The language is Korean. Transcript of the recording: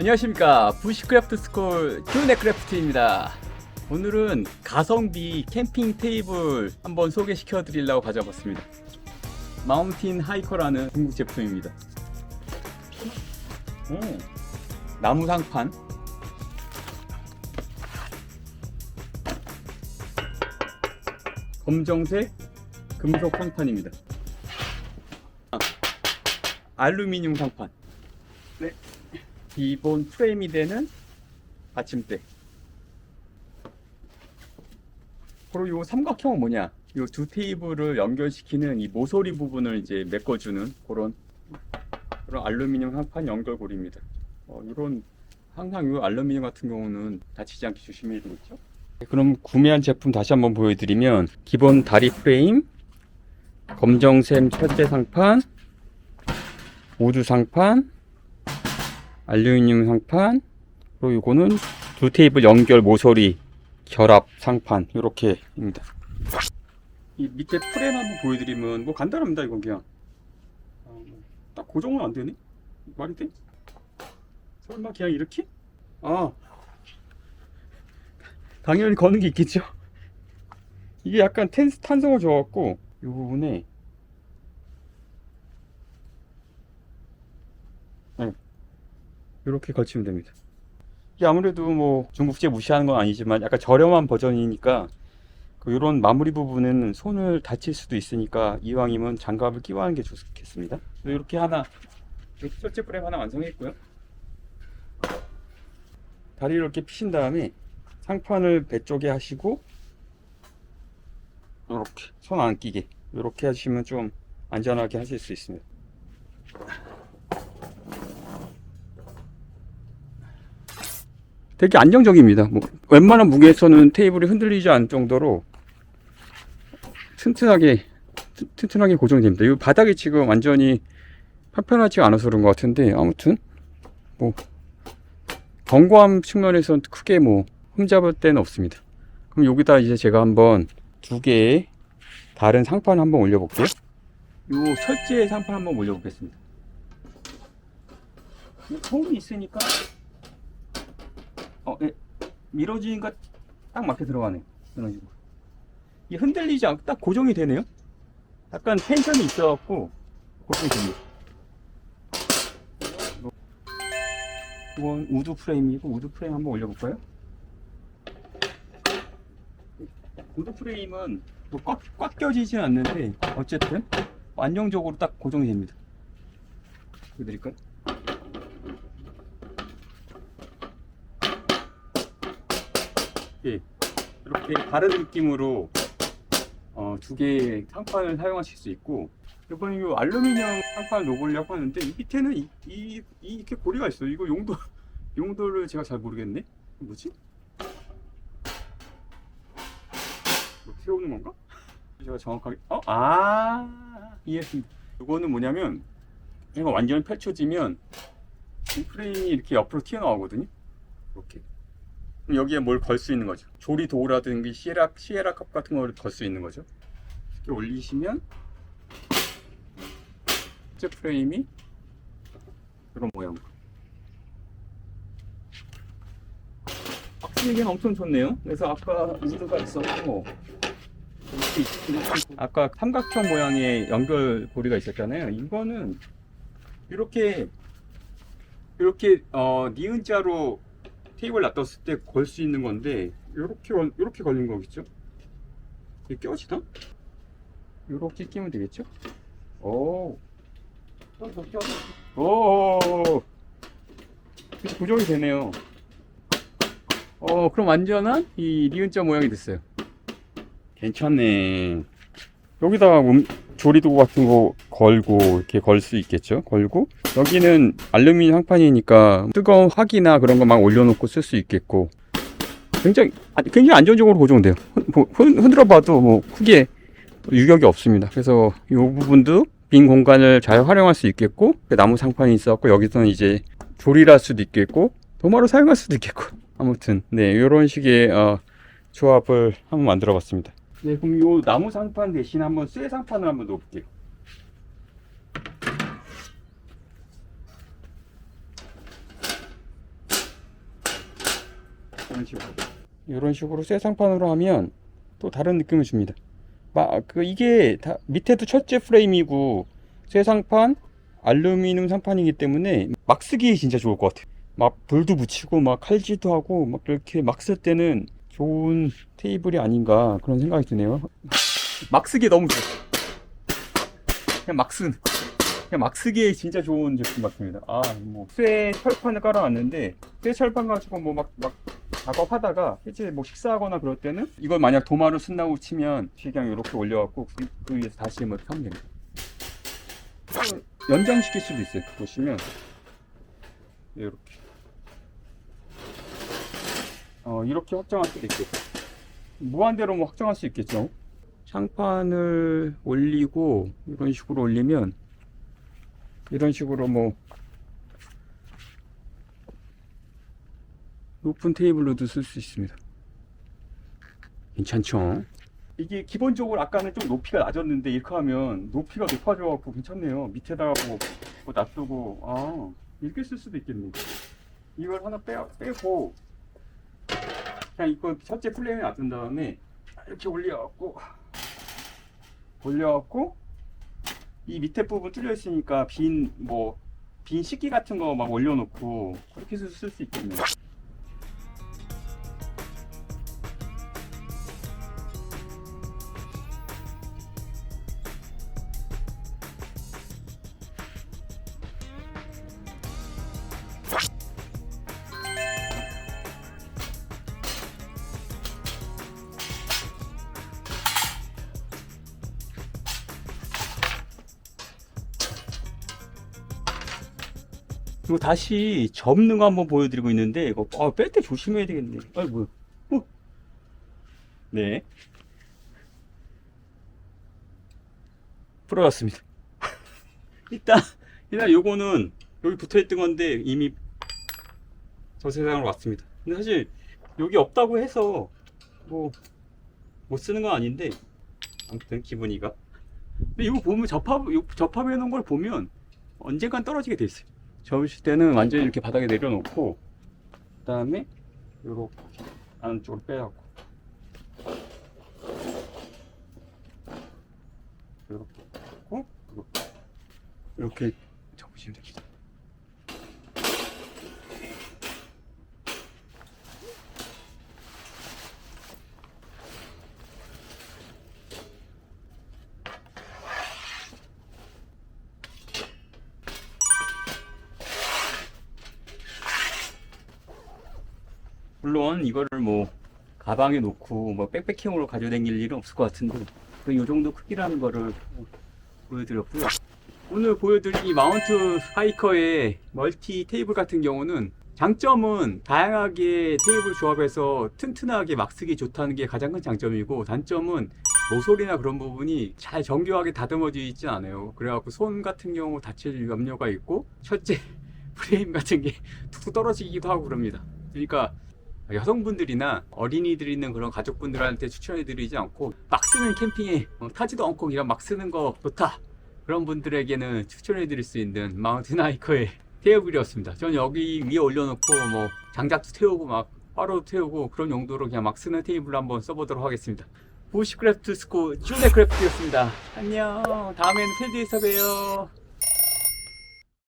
안녕하십니까. 부시크래프트 스쿨 큐네 크래프트입니다. 오늘은 가성비 캠핑 테이블 한번 소개시켜 드리려고 가져봤습니다. 마운틴 하이커라는 중국 제품입니다. 오, 나무 상판. 검정색 금속 상판입니다. 아, 알루미늄 상판. 네. 기본 프레임이 되는 받침대. 바로 요 삼각형은 뭐냐? 요두 테이블을 연결시키는 이 모서리 부분을 이제 메꿔주는 그런 그런 알루미늄 상판 연결고리입니다. 어, 이런 항상 이 알루미늄 같은 경우는 다치지 않게 조심해야 되겠죠? 네, 그럼 구매한 제품 다시 한번 보여드리면 기본 다리 프레임, 검정샘 철제 상판, 우드 상판, 알루미늄 상판 그리고 이거는 두 테이블 연결 모서리 결합 상판 이렇게입니다. 이 밑에 프레임 한번 보여드리면 뭐 간단합니다 이건 그냥 어, 딱 고정은 안 되네 말이 돼? 설마 그냥 이렇게? 아 당연히 거는 게 있겠죠. 이게 약간 텐, 탄성을 줘갖고 이 부분에 이렇게 걸치면 됩니다. 이게 아무래도 뭐 중국제 무시하는 건 아니지만 약간 저렴한 버전이니까 그 이런 마무리 부분은 손을 다칠 수도 있으니까 이왕이면 장갑을 끼고 하는 게 좋겠습니다. 이렇게 하나 이렇게 철제 프레임 하나 완성했고요. 다리를 이렇게 피신 다음에 상판을 배 쪽에 하시고 이렇게 손 안 끼게 이렇게 하시면 좀 안전하게 하실 수 있습니다. 되게 안정적입니다. 뭐 웬만한 무게에서는 테이블이 흔들리지 않을 정도로 튼튼하게 튼- 튼튼하게 고정이 됩니다. 이 바닥이 지금 완전히 편편하지 않아서 그런 것 같은데 아무튼 뭐 견고함 측면에서는 크게 뭐 흠잡을 데는 없습니다. 그럼 여기다 이제 제가 한번 두 개의 다른 상판 한번 올려볼게요. 이 철제 상판 한번 올려보겠습니다. 홈이 있으니까 어, 예. 밀어지니까 딱 맞게 들어가네. 이런 식으로. 이 흔들리지 않고 딱 고정이 되네요. 약간 텐션이 있어갖고 고정이 됩니다. 이건 우드 프레임이고 우드 프레임 한번 올려볼까요? 우드 프레임은 뭐 꽉, 꽉 껴지진 않는데 어쨌든 안정적으로 딱 고정이 됩니다. 보여드릴까요? 예, 이렇게 다른 느낌으로 어, 두 개의 상판을 사용하실 수 있고 이번에 이 알루미늄 상판을 놓으려고 하는데 이 밑에는 이, 이, 이 이렇게 고리가 있어요. 이거 용도 용도를 제가 잘 모르겠네. 뭐지? 뭐 세우는 건가? 제가 정확하게 어? 아 이해했습니다. 이거는 뭐냐면 이거 완전 펼쳐지면 이 프레임이 이렇게 옆으로 튀어나오거든요. 이렇게. 여기에 뭘 걸 수 있는 거죠. 조리 도구라든지 시에라 시에라 컵 같은 거를 걸수 있는 거죠. 이렇게 올리시면 제 프레임이 이런 모양으로. 이게 엄청 좋네요. 그래서 아까 우드가 있었고 아까 삼각형 모양의 연결 고리가 있었잖아요. 이거는 이렇게 이렇게 어 니은자로 테이블 놔뒀을 때 걸 수 있는 건데 이렇게 이렇게 걸린 거겠죠? 이게 껴지나? 이렇게 끼면 되겠죠? 오, 오, 고정이 되네요. 어, 그럼 완전한 이 니은자 모양이 됐어요. 괜찮네. 여기다가 음, 조리도구 같은 거 걸고 이렇게 걸 수 있겠죠? 걸고 여기는 알루미늄 상판이니까 뜨거운 화기나 그런 거 막 올려놓고 쓸 수 있겠고 굉장히 아, 굉장히 안정적으로 고정돼요. 흔, 뭐, 흔- 흔들어 봐도 뭐 크게 유격이 없습니다. 그래서 이 부분도 빈 공간을 잘 활용할 수 있겠고 나무 상판이 있었고 여기서는 이제 조리를 할 수도 있겠고 도마로 사용할 수도 있겠고 아무튼 네 이런 식의 어, 조합을 한번 만들어 봤습니다. 네 그럼 이 나무 상판 대신 한번 쇠 상판을 한번 놓을게요. 이런 식으로 이런 식으로 쇠 상판으로 하면 또 다른 느낌을 줍니다. 막 그 이게 다 밑에도 철제 프레임이고 쇠 상판, 알루미늄 상판이기 때문에 막 쓰기 진짜 좋을 것 같아요. 막 불도 붙이고 막 칼질도 하고 막 이렇게 막 쓸 때는 좋은 테이블이 아닌가 그런 생각이 드네요. 막 쓰기 너무 좋아. 그냥 막 쓴. 그냥 막 쓰기에 진짜 좋은 제품 같습니다. 아, 뭐 쇠 철판을 깔아놨는데 쇠 철판 가지고 뭐 막 막 작업하다가 실제 뭐 식사하거나 그럴 때는 이걸 만약 도마로 쓴다고 치면 그냥 이렇게 올려갖고 그, 그 위에서 다시 뭐 이렇게 하면 됩니다. 또 연장시킬 수도 있어요. 보시면 이렇게 어 이렇게 확장할 수도 있고 무한대로 뭐 확장할 수 있겠죠. 창판을 올리고 이런 식으로 올리면 이런 식으로 뭐 높은 테이블로도 쓸 수 있습니다. 괜찮죠? 이게 기본적으로 아까는 좀 높이가 낮았는데 이렇게 하면 높이가 높아져갖고 괜찮네요. 밑에다가 뭐, 뭐 놔두고 아 이렇게 쓸 수도 있겠네. 이걸 하나 빼, 빼고 그냥 이거 첫째 플레임에 놔둔 다음에 이렇게 올려갖고 올려갖고 이 밑에 부분 뚫려 있으니까 빈 뭐 빈 식기 같은 거 막 올려놓고 그렇게 해서 쓸 수 있겠네요. 그리고 다시 접는 거 한번 보여드리고 있는데 이거 아, 뺄 때 조심해야 되겠네. 아이고. 어. 네. 풀어졌습니다. 일단 일단 요거는 여기 붙어있던 건데 이미 저 세상으로 왔습니다. 근데 사실 여기 없다고 해서 뭐 못 쓰는 건 아닌데 아무튼 기분이가. 근데 이거 보면 접합 요- 접합해 놓은 걸 보면 언젠간 떨어지게 돼 있어요. 접으실 때는 완전히 이렇게 바닥에 내려놓고 그 다음에 요렇게 안쪽으로 빼갖고 이렇게 이렇게 접으시면 됩니다. 물론 이거를 뭐 가방에 놓고 뭐 백패킹으로 가져다닐 일은 없을 것 같은데 이 정도 크기라는 거를 보여드렸고요. 오늘 보여드린 이 마운트 하이커의 멀티 테이블 같은 경우는 장점은 다양하게 테이블 조합해서 튼튼하게 막 쓰기 좋다는 게 가장 큰 장점이고 단점은 모서리나 그런 부분이 잘 정교하게 다듬어져 있지 않아요. 그래갖고 손 같은 경우 다칠 염려가 있고 첫째 프레임 같은 게 툭툭 떨어지기도 하고 그럽니다. 그러니까 여성분들이나 어린이들 있는 그런 가족분들한테 추천해드리지 않고 막 쓰는 캠핑에 어, 타지도 않고 그냥 막 쓰는 거 좋다 그런 분들에게는 추천해드릴 수 있는 마운틴 하이커의 테이블이었습니다. 저는 여기 위에 올려놓고 뭐 장작도 태우고 막 화로도 태우고 그런 용도로 그냥 막 쓰는 테이블로 한번 써보도록 하겠습니다. 부시크래프트 스코 쭈네크래프트였습니다. 안녕. 다음에는 필드에서 봬요.